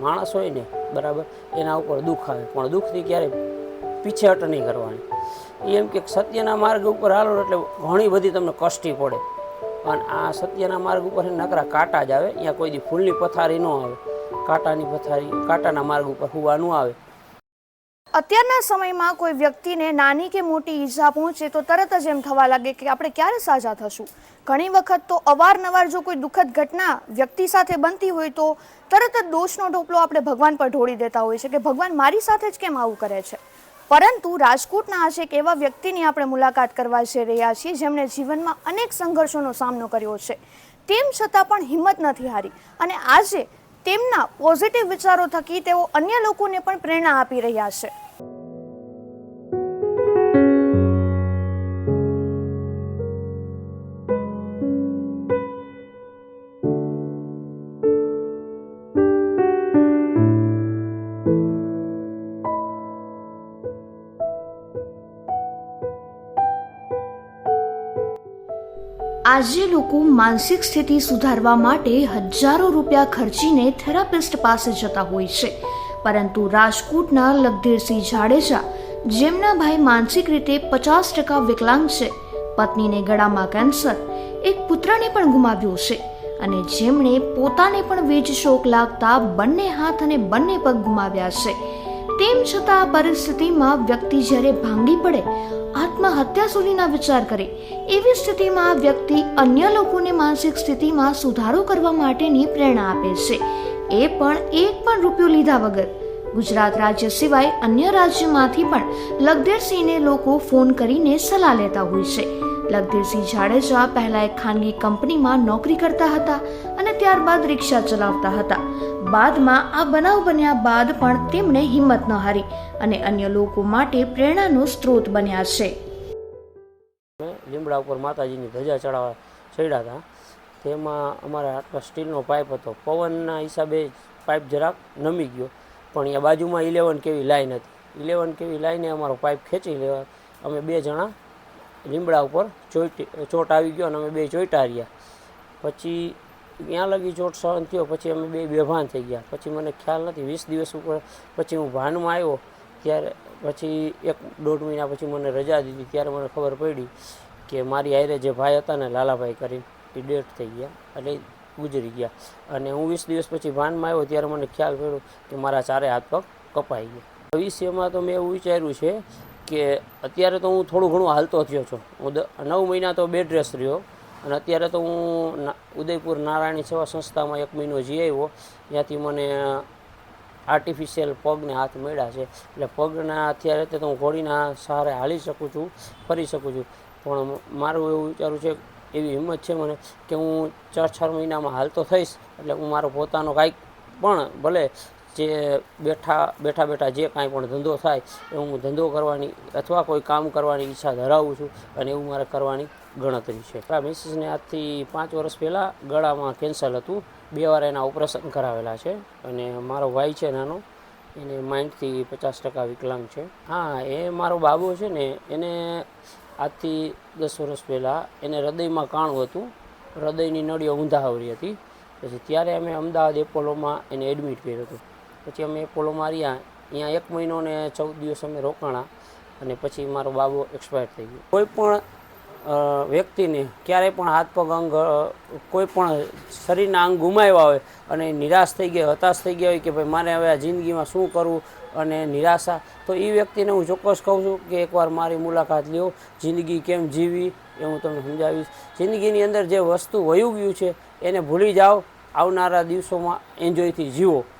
માણસ હોય ને, બરાબર, એના ઉપર દુઃખ આવે. પણ દુઃખથી ક્યારે પીછેહટ નહીં કરવાની. એમ કે સત્યના માર્ગ ઉપર હાલો એટલે ઘણી બધી તમને કષ્ટી પડે. અને આ સત્યના માર્ગ ઉપર નકરા કાંટા જ આવે. અહીંયા કોઈ દી ફૂલની પથારી ન આવે. કાંટાની પથારી, કાંટાના માર્ગ ઉપર હુવા ન આવે. અત્યારના સમયમાં કોઈ વ્યક્તિને નાની કે મોટી ઈજા પહોંચે તો તરત જ એમ થવા લાગે કે આપણે ક્યારે સાજા થશું. ઘણી વખત તો અવારનવાર જો કોઈ દુઃખદ ઘટના વ્યક્તિ સાથે બનતી હોય તો તરત જ દોષનો ઢોપલો આપણે ભગવાન પર ઢોળી દેતા હોય છે કે ભગવાન મારી સાથે જ કેમ આવું કરે છે. પરંતુ રાજકોટના આજે એક એવા વ્યક્તિની આપણે મુલાકાત કરવા જઈ રહ્યા છીએ જેમણે જીવનમાં અનેક સંઘર્ષોનો સામનો કર્યો છે. તેમ છતાં પણ હિંમત નથી હારી અને આજે તેમના પોઝિટિવ વિચારો થકી તેઓ અન્ય લોકોને પણ પ્રેરણા આપી રહ્યા છે. આજે લોકો માનસિક સ્થિતિ સુધારવા માટે હજારો રૂપિયા ખર્ચીને થેરાપિસ્ટ પાસે જતા હોય છે. પરંતુ રાજકોટના લગધીરસિંહ જાડેજા, જેમના ભાઈ માનસિક રીતે પચાસ ટકા વિકલાંગ છે, પત્નીને ગળામાં કેન્સર, એક પુત્રને પણ ગુમાવ્યો છે અને જેમણે પોતાને પણ વીજ શોક લાગતા બંને હાથ અને બંને પગ ગુમાવ્યા છે. તેમ છતાં આ પરિસ્થિતિમાં વ્યક્તિ જ્યારે ભાંગી પડે, આત્મહત્યા સુધીના વિચાર કરે, એવી સ્થિતિમાં આ વ્યક્તિ અન્ય લોકોને માનસિક સ્થિતિમાં સુધારો કરવા માટેની પ્રેરણા આપે છે. એ પણ એક પણ રૂપિયો લીધા વગર. ગુજરાત રાજ્ય સિવાય અન્ય રાજ્યમાંથી પણ લગધીરસિંહને લોકો ફોન કરીને સલાહ લેતા હોય છે. લગધીરસિંહ જાડેજા પહેલા એક ખાનગી કંપનીમાં નોકરી કરતા હતા અને ત્યારબાદ રિક્ષા ચલાવતા હતા. બાદમાં આ બનાવ બન્યા બાદ પણ તેમણે હિંમત ન હારી અને અન્ય લોકો માટે પ્રેરણાનો સ્ત્રોત બન્યા છે. લીમડા ઉપર માતાજીની ધજા ચડાવવા ચડ્યા હતા. તેમાં અમારા આટલો સ્ટીલનો પાઇપ હતો. પવનના હિસાબે પાઇપ જરાક નમી ગયો, પણ અહીંયા બાજુમાં ઇલેવન કેવી લાઈન હતી. ઇલેવન કેવી લાઈને અમારો પાઇપ ખેંચી લેવા અમે બે જણા લીમડા ઉપર ચોઈટી ચોટ આવી ગયો અને અમે બે ચોઈટા રહ્યા પછી ત્યાં લગી ચોટ સહન થયો, પછી અમે બે બેભાન થઈ ગયા. પછી મને ખ્યાલ નથી, વીસ દિવસ ઉપર પછી હું ભાનમાં આવ્યો, ત્યારે પછી એક દોઢ મહિના પછી મને રજા દીધી, ત્યારે મને ખબર પડી કે મારી આયરે જે ભાઈ હતા ને, લાલાભાઈ કરીને, એ ડેથ થઈ ગયા, એટલે ગુજરી ગયા. અને હું વીસ દિવસ પછી ભાનમાં આવ્યો, ત્યારે મને ખ્યાલ પડ્યો કે મારા ચારે હાથ પગ કપાઈ ગયા. ભવિષ્યમાં તો મેં એવું વિચાર્યું છે કે અત્યારે તો હું થોડું ઘણું હાલતો થયો છું. હું નવ મહિના તો બેડ રેસ્ટ રહ્યો અને અત્યારે તો હું ઉદયપુર નારાયણી સેવા સંસ્થામાં એક મહિનો જઈ આવ્યો. ત્યાંથી મને આર્ટિફિશિયલ પગને હાથ મળ્યા છે. એટલે પગના અત્યારે તો હું ઘોડીના સહારે હાલી શકું છું, ફરી શકું છું. પણ મારું એવું વિચારું છે, એવી હિંમત છે મને કે હું ચાર ચાર મહિનામાં હાલતો થઈશ. એટલે હું મારો પોતાનો કાંઈક પણ ભલે જે બેઠા બેઠા બેઠા જે કાંઈ પણ ધંધો થાય, એ હું ધંધો કરવાની અથવા કોઈ કામ કરવાની ઈચ્છા ધરાવું છું અને એવું મારે કરવાની ગણતરી છે. આ મિસિસને આજથી પાંચ વર્ષ પહેલાં ગળામાં કેન્સર હતું. બે વાર એના ઓપરેશન કરાવેલા છે અને મારો ભાઈ છે નાનો, એને માઇન્ડથી પચાસ ટકા વિકલાંગ છે. હા, એ મારો બાબો છે ને, એને આજથી દસ વર્ષ પહેલાં એને હૃદયમાં કાણું હતું. હૃદયની નળીઓ ઊંધાવરી હતી. પછી ત્યારે અમે અમદાવાદ એપોલોમાં એને એડમિટ કર્યું હતો. પછી અમે પોલો માર્યા. અહીંયા એક મહિનો ને ચૌદ દિવસ અમે રોકાણા અને પછી મારો બાબો એક્સપાયર થઈ ગયો. કોઈ પણ વ્યક્તિને ક્યારેય પણ હાથ પગ અંગ કોઈ પણ શરીરના અંગ ગુમાવ્યા હોય અને નિરાશ થઈ ગયા, હતાશ થઈ ગયા હોય કે ભાઈ મારે હવે આ જિંદગીમાં શું કરવું અને નિરાશા, તો એ વ્યક્તિને હું ચોક્કસ કહું છું કે એકવાર મારી મુલાકાત લ્યો. જિંદગી કેમ જીવી એ હું તમને સમજાવીશ. જિંદગીની અંદર જે વસ્તુ વયું ગયું છે એને ભૂલી જાઓ. આવનારા દિવસોમાં એન્જોયથી જીવો.